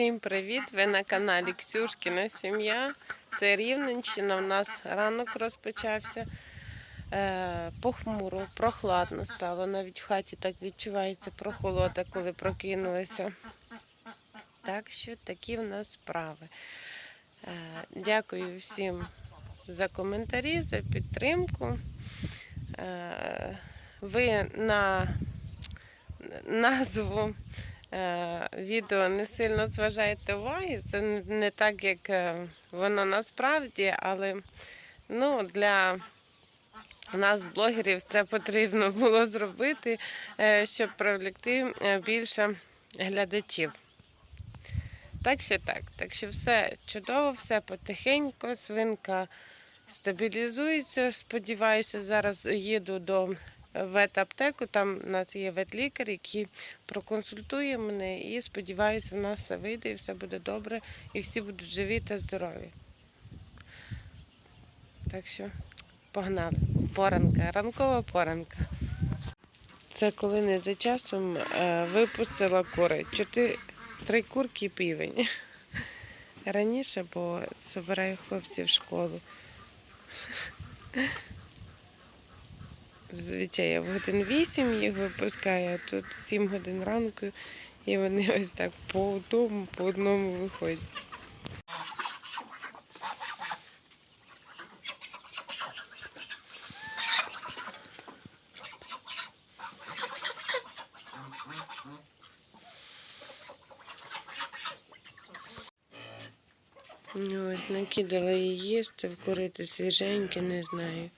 Всім привіт! Ви на каналі Ксюшкіна Сім'я. Це Рівненщина. У нас ранок розпочався. Е, похмуро, прохладно стало. Навіть в хаті так відчувається прохолода, коли прокинулися. Так що такі в нас справи. Е, дякую всім за коментарі, за підтримку. Е, ви на назву відео не сильно зважаєте уваги. Це не- так, як е, воно насправді, але ну, для нас, блогерів, це потрібно було зробити, е, щоб привлекти е, більше глядачів. Так що так. Так що все чудово, все потихеньку, свинка стабілізується. Сподіваюся, зараз їду до ветаптеку. Там у нас є ветлікар, який проконсультує мене. І сподіваюся, в нас все вийде і все буде добре, і всі будуть живі та здорові. Так що погнали. Поранка, ранкова поранка. Це коли не за часом е, випустила кури. Чотири, три курки і півень. Раніше, бо збираю хлопців в школу. Зазвичай я в годин 8 їх випускаю, а тут 7 годин ранку, і вони ось так по одному, по одному виходять. Ну, накидала її їсти, вкурити свіженьке, не знаю.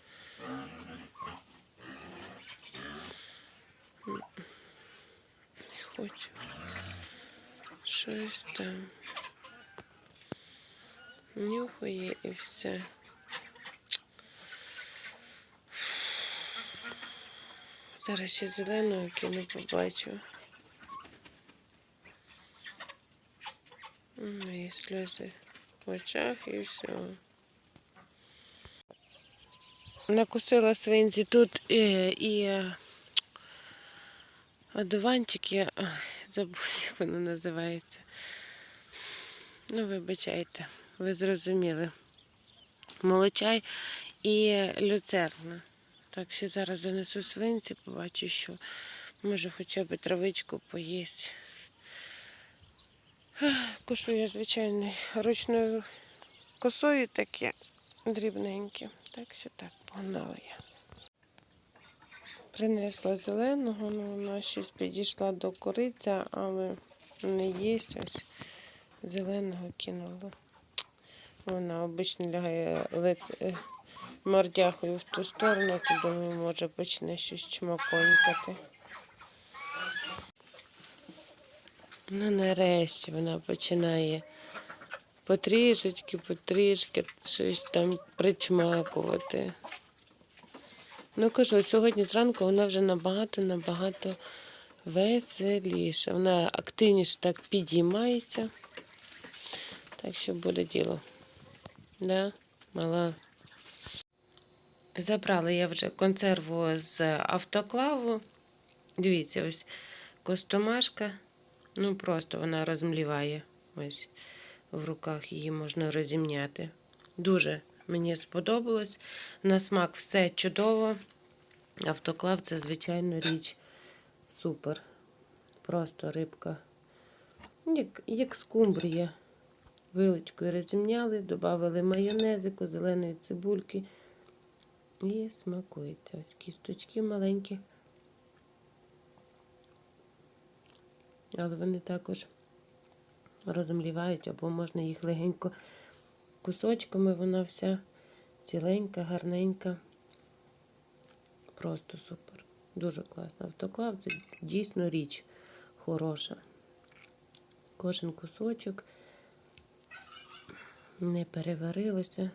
Хочу. Щось там. Нюхає і все. Зараз ще зеленого кину побачу. Ну, і сльози в очах і все. Накусила свинці тут і, і одуванчик, я ай, як воно називається. Ну, вибачайте, ви зрозуміли. Молочай і люцерна. Так що зараз занесу свинці, побачу, що може хоча б травичку поїсть. Кошу я, звичайно, ручною косою таке дрібненьке. Так що так, погнала я. Принесла зеленого, ну вона щось підійшла до кориця, але не їсть ось. Зеленого кинула. Вона обично лягає лице мордяхою в ту сторону, то думаю, може почне щось чмоконькати. Ну, нарешті вона починає потрішечки, потрішки щось там причмакувати. Ну, кажу, сьогодні зранку вона вже набагато-набагато веселіша. Вона активніше так підіймається. Так що буде діло. Да, мала. Забрала я вже консерву з автоклаву. Дивіться, ось костомашка. Ну, просто вона розмліває. Ось в руках її можна розімняти. Дуже мені сподобалось. На смак все чудово. Автоклав це, звичайно, річ супер. Просто рибка. Як, як скумбрія. Вилочкою розімняли, додали майонезику, зеленої цибульки. І смакуєте. Ось кісточки маленькі. але вони також розмлівають, або можна їх легенько кусочками, вона вся ціленька, гарненька. Просто супер. Дуже класно. Автоклав це дійсно річ хороша. Кожен кусочок не переварилося.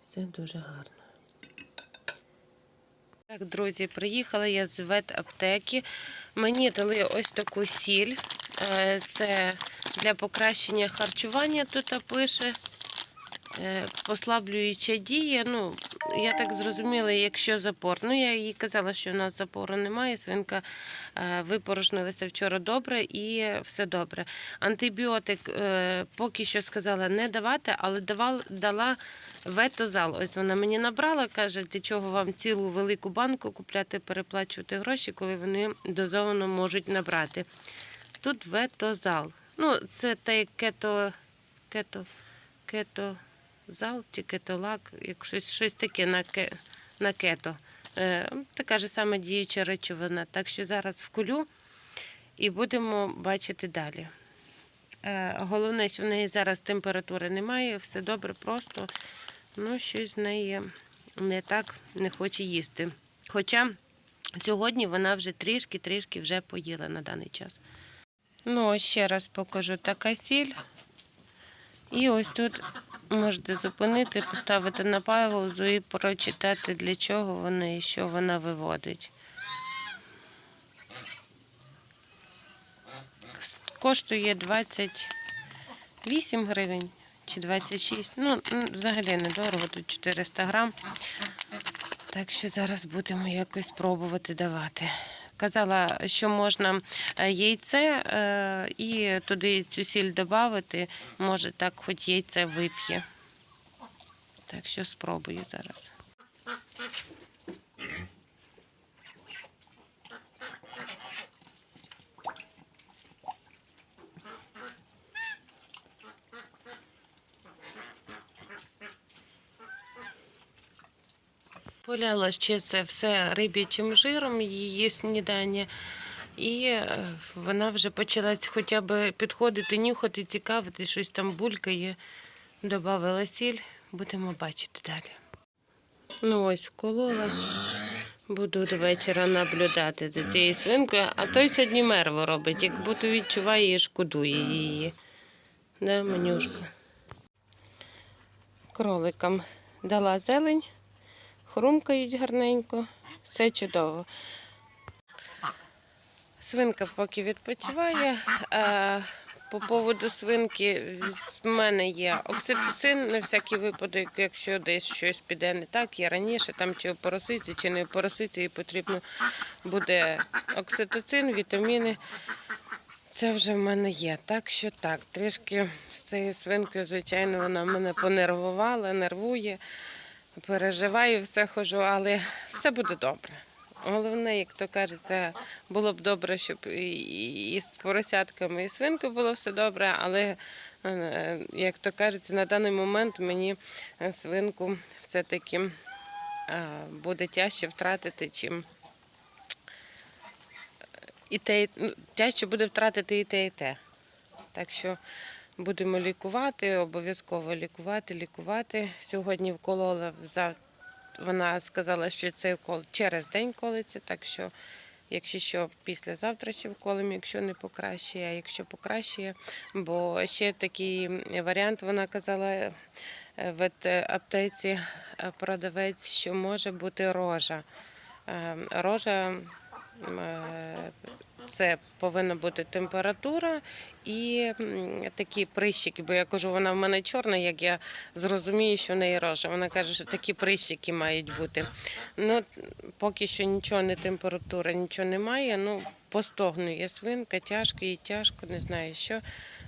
Все дуже гарно. Так, друзі, приїхала я з ветаптеки. Мені дали ось таку сіль. Е, Це для покращення харчування тут пише. Е, Послаблююча дія. Ну, я так зрозуміла, якщо запор. Ну, я їй казала, що в нас запору немає. Свинка е, випорожнилася вчора добре і все добре. Антибіотик е, поки що сказала не давати, але дала ветозал. Ось вона мені набрала, каже, ти чого вам цілу велику банку купляти, переплачувати гроші, коли вони дозовано можуть набрати. Тут ветозал. Ну, це те кето, кето, кето зал чи кетолак, як щось, щось таке на, ке, на кето. Е, така ж сама діюча речовина. Так що зараз вкулю і будемо бачити далі. Е, головне, що в неї зараз температури немає, все добре, просто ну, щось з неї не так не хоче їсти. Хоча сьогодні вона вже трішки-трішки вже поїла на даний час. Ну, ще раз покажу така сіль. І ось тут можете зупинити, поставити на паузу і прочитати, для чого вона і що вона виводить. Коштує 28 гривень чи 26. Ну, взагалі недорого, тут 400 грам. Так що зараз будемо якось пробувати давати. Казала, що можна е, яйце е, і туди цю сіль додати. Може, так хоч яйце вип'є. Так що спробую зараз. Поляла ще це все риб'ячим жиром, її снідання. І е, вона вже почала хоча б підходити, нюхати, цікавити, щось там булькає. Добавила сіль, будемо бачити далі. Ну ось вколола. Буду до вечора наблюдати за цією свинкою, а той сьогодні мерво робить, як будто відчуває і шкодує її. Да, манюшка. Кроликам дала зелень хрумкають гарненько, все чудово. Свинка поки відпочиває. Е, По поводу свинки в мене є окситоцин на всякий випадок, якщо десь щось піде не так, я раніше там чи опоросиці, чи не опоросиці, і потрібно буде окситоцин, вітаміни. Це вже в мене є. Так що так, трішки з цією свинкою, звичайно, вона мене понервувала, нервує переживаю, все хожу, але все буде добре. Головне, як то кажеться, було б добре, щоб і, з поросятками, і свинкою було все добре, але, е, як то кажеться, на даний момент мені е, свинку все-таки е, буде тяжче втратити, чим і те, ну, тяжче буде втратити і те, і те. Так що будемо лікувати, обов'язково лікувати, лікувати. Сьогодні вколола Вона сказала, що цей укол через день колиться, так що, якщо що, післязавтра ще вколимо, якщо не покращує, а якщо покращує. Бо ще такий варіант, вона казала е, в аптеці е, продавець, що може бути рожа. Е, Рожа це повинна бути температура і такі прищики, бо я кажу, вона в мене чорна, як я зрозумію, що в неї рожа. Вона каже, що такі прищики мають бути. Ну, поки що нічого, не температура, нічого немає. Ну, постогнує свинка, тяжко, їй тяжко, не знаю що.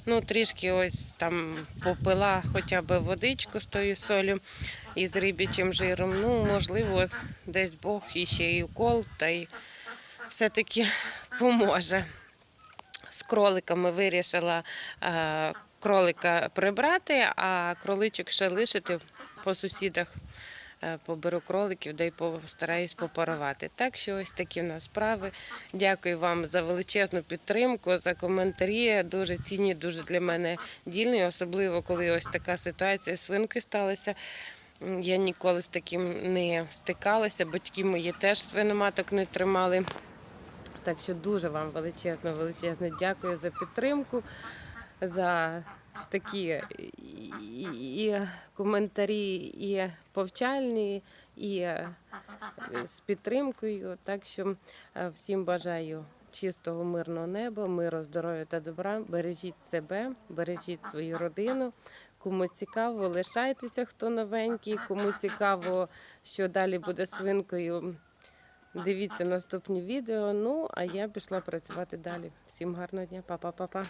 Ну, трішки ось там попила хоча б водичку з тою солью і з рибячим жиром. Ну, можливо, десь Бог і й укол, та й все-таки поможе. З кроликами вирішила е, кролика прибрати, а кроличок ще лишити по сусідах. Е, Поберу кроликів, да й постараюсь попарувати. Так що ось такі в нас справи. Дякую вам за величезну підтримку, за коментарі. Дуже цінні, дуже для мене дільні, особливо коли ось така ситуація з свинкою сталася. Я ніколи з таким не стикалася. Батьки мої теж свиноматок не тримали. Так що дуже вам величезно, величезно дякую за підтримку, за такі і, коментарі, і повчальні, і е, з підтримкою. Так що е, всім бажаю чистого, мирного неба, миру, здоров'я та добра. Бережіть себе, бережіть свою родину. Кому цікаво, лишайтеся, хто новенький. Кому цікаво, що далі буде свинкою. Дивіться наступні відео. Ну, а я пішла працювати далі. Всім гарного дня, па-па-па-па.